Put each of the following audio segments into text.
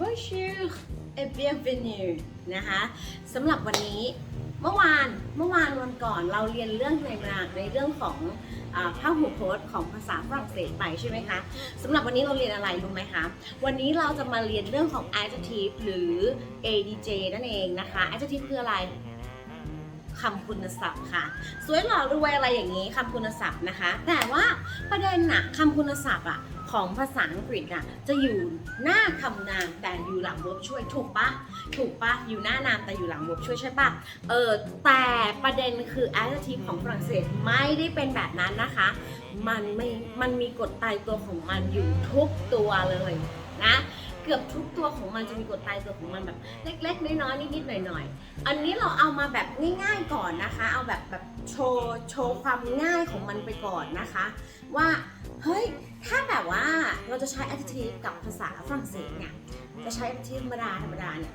Bonjour et bienvenue นะคะสำหรับวันนี้เมื่อวานเมื่อวานวันก่อนเราเรียนเรื่องในมาในเรื่องของอภาพหูโพสของภาษาฝรั่งเศสไปใช่ไหมคะสำหรับวันนี้เราเรียนอะไรรู้ไหมคะ วันนี้เราจะมาเรียนเรื่องของ adjective หรือ adj นั่นเองนะคะ adjective คืออะไรคำคุณศัพท์ค่ะ สวยหล่อรวยอะไรอย่างนี้คำคุณศัพท์นะคะ แต่ว่าประเด็นน่ะคำคุณศัพท์อะ ของภาษาอังกฤษอะจะอยู่หน้าคำนามแต่อยู่หลัง verb ช่วยถูกปะถูกปะอยู่หน้านามแต่อยู่หลัง verb ช่วยใช่ปะเออแต่ประเด็นคือ adjective ของฝรั่งเศสไม่ได้เป็นแบบนั้นนะคะ มันไม่มันมีกฎตายตัวของมันอยู่ทุกตัวเลย นะ เกือบทุกตัวของมันจะมีกฎตายตัวของมันแบบเล็ก ๆ น้อยๆนิดๆหน่อยๆ อันนี้เราเอามาแบบง่ายๆก่อนนะคะ เอาแบบแบบโชว์โชว์ความง่ายของมันไปก่อนนะคะ ว่าเฮ้ยถ้าแบบว่าเราจะใช้ adjective กับภาษาฝรั่งเศสเนี่ยจะใช้ adjective ธรรมดาธรรมดาเนี่ย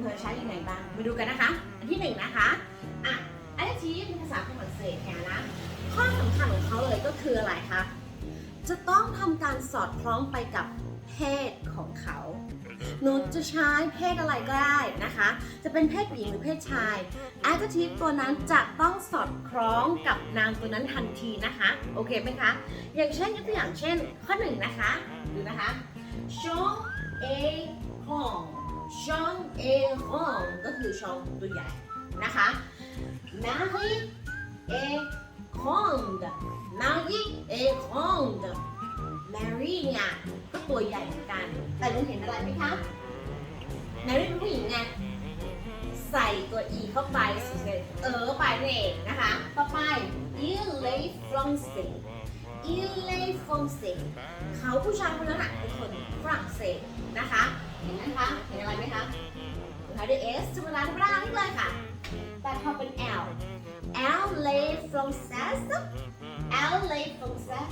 เราจะใช้ยังไงบ้างมาดูกันนะคะ อันที่หนึ่งนะคะอะ adjective ในภาษาฝรั่งเศสเนี่ยนะข้อสำคัญของเขาเลยก็คืออะไรคะ จะต้องทำการสอดคล้องไปกับเพศของเขา หนูจะใช้เพศอะไรก็ได้นะคะ จะเป็นเพศหญิงหรือเพศชาย adjective ตัวนั้นจะต้องสอดคล้องกับนามตัวนั้นทันทีนะคะ โอเคไหมคะ อย่างเช่นยกตัวอย่างเช่น ข้อหนึ่งนะคะดูนะคะ Jean et Hong Jean et Hong ก็คือชองตัวใหญ่นะคะ Marie et Grande Marie et Grande Mary เนี่ยก็ตัวใหญ่เหมือนกัน แต่ลุงเห็นอะไรไหมคะ Mary เป็นผู้หญิงไงใส่ตัว e เข้าไปเออไปนั่นเองนะคะต่อไป il est français il est français เขาผู้ชายคนนั้นน่ะเป็นคนฝรั่งเศสนะคะเห็นไหมคะเห็นอะไรไหมคะสุดท้ายด้วย s ธรรมดาธรรมดานี่เลยค่ะ แต่พอเป็น l l est français l est français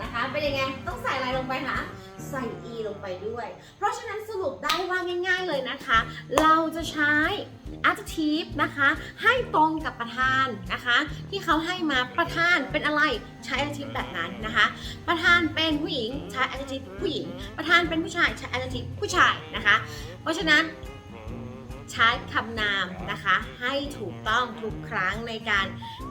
นะคะ เป็นยังไง ต้องใส่อะไรลงไปคะ ใส่ e ลงไปด้วย เพราะฉะนั้นสรุปได้ว่าง่าย ๆเลยนะคะ เราจะใช้ adjective นะคะ ให้ตรงกับประธานนะคะ ที่เขาให้มาประธานเป็นอะไรใช้ adjective แบบนั้นนะคะ ประธานเป็นผู้หญิงใช้ adjective ผู้หญิง ประธานเป็นผู้ชายใช้ adjective ผู้ชายนะคะ เพราะฉะนั้น ใช้คำนามนะคะ ให้ถูกต้องทุกครั้งในการ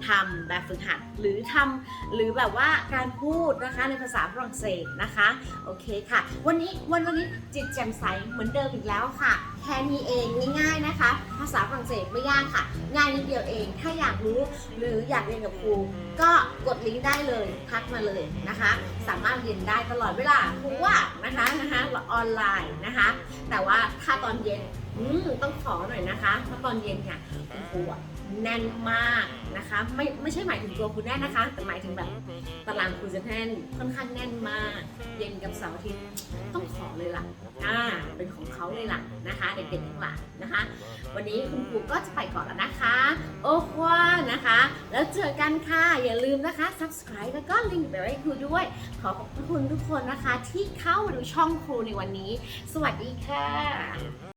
ทำแบบฝึกหัด หรือทำหรือแบบว่าการพูดนะคะในภาษาฝรั่งเศสนะคะ โอเคค่ะ วันนี้วันวันนี้จิตแจ่มใสเหมือนเดิมอีกแล้วค่ะ แค่นี้เองง่าย ๆนะคะ ภาษาฝรั่งเศสไม่ยากค่ะ ง่ายนิดเดียวเอง ถ้าอยากรู้หรืออยากเรียนกับครูก็กดลิงก์ได้เลยทักมาเลยนะคะ สามารถเรียนได้ตลอดเวลาครูว่านะคะนะคะออนไลน์นะคะ แต่ว่าถ้าตอนเย็นต้องขอหน่อยนะคะเพราะตอนเย็นเนี่ยปวดแน่นมาก นะคะ ไม่ไม่ใช่หมายถึงตัวคุณแน่นนะคะ แต่หมายถึงแบบตารางคุณจะแน่นค่อนข้างแน่นมาก เย็นกับเสาร์อาทิตย์ต้องขอเลยล่ะอ่าเป็นของเขาเลยล่ะนะคะ เด็กๆทั้งหลายนะคะ วันนี้คุณครูก็จะไปก่อนแล้วนะคะ โอ้ควานะคะ แล้วเจอกันค่ะ อย่าลืมนะคะ subscribe แล้วก็ลิงก์ไปให้ครูด้วย ขอขอบคุณทุกคนนะคะ ที่เข้ามาดูช่องครูในวันนี้ สวัสดีค่ะ